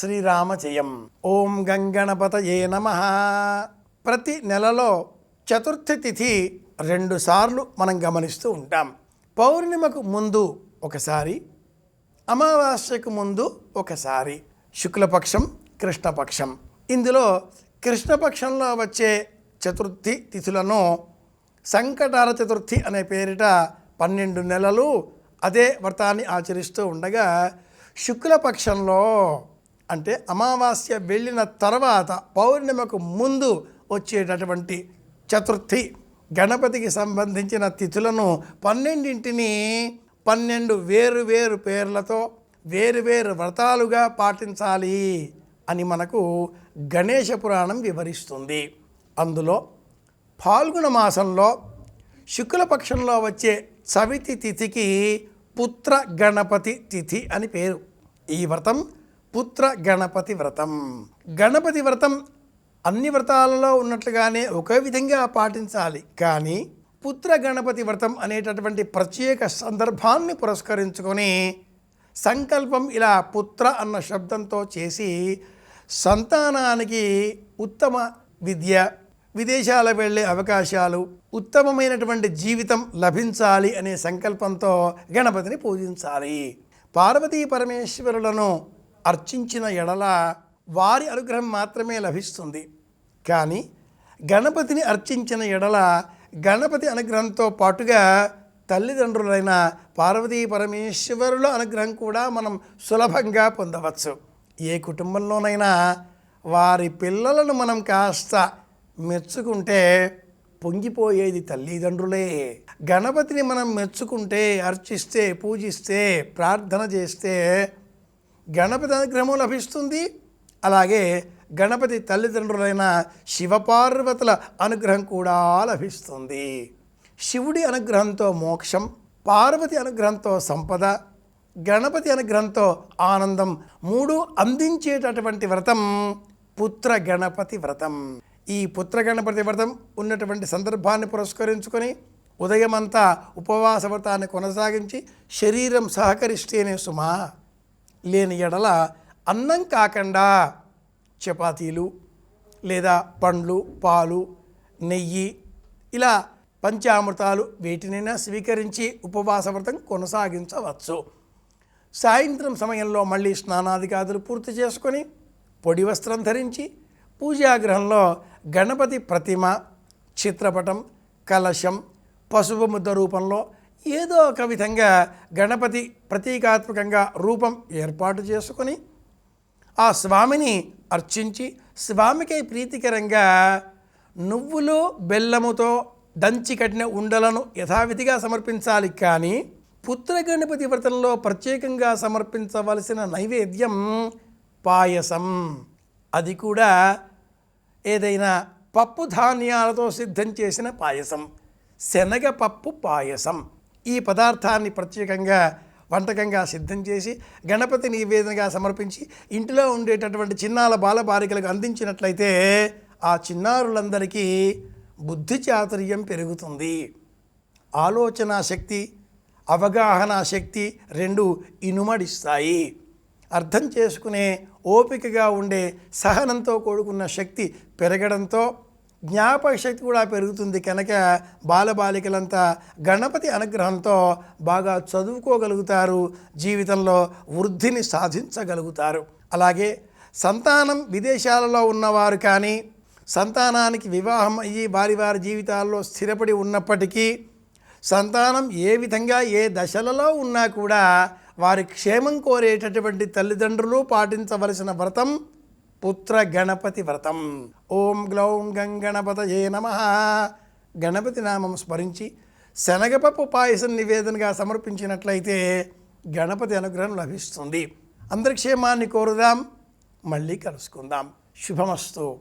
శ్రీరామజయం. ఓం గంగణపతయే నమ. ప్రతి నెలలో చతుర్థి తిథి రెండుసార్లు మనం గమనిస్తూ ఉంటాం. పౌర్ణిమకు ముందు ఒకసారి అమావాస్యకు ముందు ఒకసారి శుక్లపక్షం కృష్ణపక్షం. ఇందులో కృష్ణపక్షంలో వచ్చే చతుర్థి తిథులను సంకటార చతుర్థి అనే పేరిట పన్నెండు నెలలు అదే వ్రతాన్ని ఆచరిస్తూ ఉండగా శుక్లపక్షంలో అంటే అమావాస్య వెళ్ళిన తర్వాత పౌర్ణిమకు ముందు వచ్చేటటువంటి చతుర్థి. గణపతికి సంబంధించిన తిథులను పన్నెండింటిని పన్నెండు వేరు వేరు పేర్లతో వేరు వేరు వ్రతాలుగా పాటించాలి అని మనకు గణేష పురాణం వివరిస్తుంది. అందులో ఫాల్గుణ మాసంలో శుక్లపక్షంలో వచ్చే చవితి తిథికి పుత్ర గణపతి తిథి అని పేరు. ఈ వ్రతం పుత్ర గణపతి వ్రతం. గణపతి వ్రతం అన్ని వ్రతాలలో ఉన్నట్లుగానే ఒకే విధంగా పాటించాలి. కానీ పుత్ర గణపతి వ్రతం అనేటటువంటి ప్రత్యేక సందర్భాన్ని పురస్కరించుకొని సంకల్పం ఇలా పుత్ర అన్న శబ్దంతో చేసి సంతానానికి ఉత్తమ విద్య విదేశాల వెళ్ళే అవకాశాలు ఉత్తమమైనటువంటి జీవితం లభించాలి అనే సంకల్పంతో గణపతిని పూజించాలి. పార్వతీ పరమేశ్వరులను అర్చించిన ఎడల వారి అనుగ్రహం మాత్రమే లభిస్తుంది. కానీ గణపతిని అర్చించిన ఎడల గణపతి అనుగ్రహంతో పాటుగా తల్లిదండ్రులైన పార్వతీ పరమేశ్వరుల అనుగ్రహం కూడా మనం సులభంగా పొందవచ్చు. ఏ కుటుంబంలోనైనా వారి పిల్లలను మనం కాస్త మెచ్చుకుంటే పొంగిపోయేది తల్లిదండ్రులే. గణపతిని మనం మెచ్చుకుంటే అర్చిస్తే పూజిస్తే ప్రార్థన చేస్తే గణపతి అనుగ్రహం లభిస్తుంది. అలాగే గణపతి తల్లిదండ్రులైన శివపార్వతుల అనుగ్రహం కూడా లభిస్తుంది. శివుడి అనుగ్రహంతో మోక్షం పార్వతి అనుగ్రహంతో సంపద గణపతి అనుగ్రహంతో ఆనందం మూడు అందించేటటువంటి వ్రతం పుత్ర గణపతి వ్రతం. ఈ పుత్ర గణపతి వ్రతం ఉన్నటువంటి సందర్భాన్ని పురస్కరించుకొని ఉదయమంతా ఉపవాస వ్రతాన్ని కొనసాగించి శరీరం సహకరిస్తేనే సుమా. లేని ఎడల అన్నం కాకుండా చపాతీలు లేదా పండ్లు పాలు నెయ్యి ఇలా పంచామృతాలు వీటినైనా స్వీకరించి ఉపవాస వ్రతం కొనసాగించవచ్చు. సాయంత్రం సమయంలో మళ్ళీ స్నానాదికాదులు పూర్తి చేసుకొని పొడి వస్త్రం ధరించి పూజాగృహంలో గణపతి ప్రతిమ చిత్రపటం కలశం పసుపు ముద్ద రూపంలో ఏదో ఒక విధంగా గణపతి ప్రతీకాత్మకంగా రూపం ఏర్పాటు చేసుకొని ఆ స్వామిని అర్చించి స్వామికి ప్రీతికరంగా నువ్వులు బెల్లముతో దంచి కట్టిన ఉండలను యథావిధిగా సమర్పించాలి కానీ పుత్ర గణపతి వ్రతంలో ప్రత్యేకంగా సమర్పించవలసిన నైవేద్యం పాయసం. అది కూడా ఏదైనా పప్పు ధాన్యాలతో సిద్ధం చేసిన పాయసం శనగపప్పు పాయసం. ఈ పదార్థాన్ని ప్రత్యేకంగా వంటకంగా సిద్ధం చేసి గణపతి నివేదనగా సమర్పించి ఇంటిలో ఉండేటటువంటి చిన్నాల బాలబాలికలకు అందించినట్లయితే ఆ చిన్నారులందరికీ బుద్ధి చాతుర్యం పెరుగుతుంది. ఆలోచన శక్తి అవగాహన శక్తి రెండు ఇనుమడిస్తాయి. అర్థం చేసుకునే ఓపికగా ఉండే సహనంతో కూడుకున్న శక్తి పెరగడంతో జ్ఞాపక శక్తి కూడా పెరుగుతుంది. కనుక బాలబాలికలంతా గణపతి అనుగ్రహంతో బాగా చదువుకోగలుగుతారు. జీవితంలో వృద్ధిని సాధించగలుగుతారు. అలాగే సంతానం విదేశాలలో ఉన్నవారు కానీ సంతానానికి వివాహం అయ్యి వారి వారి జీవితాల్లో స్థిరపడి ఉన్నప్పటికీ సంతానం ఏ విధంగా ఏ దశలలో ఉన్నా కూడా వారి క్షేమం కోరేటటువంటి తల్లిదండ్రులు పాటించవలసిన వ్రతం పుత్ర గణపతి వ్రతం. ఓం గ్లౌం గంగణపతయే నమ. గణపతి నామం స్మరించి శనగపప్పు పాయసం నివేదనగా సమర్పించినట్లయితే గణపతి అనుగ్రహం లభిస్తుంది. అందరి క్షేమాన్ని కోరుదాం. మళ్ళీ కలుసుకుందాం. శుభమస్తు.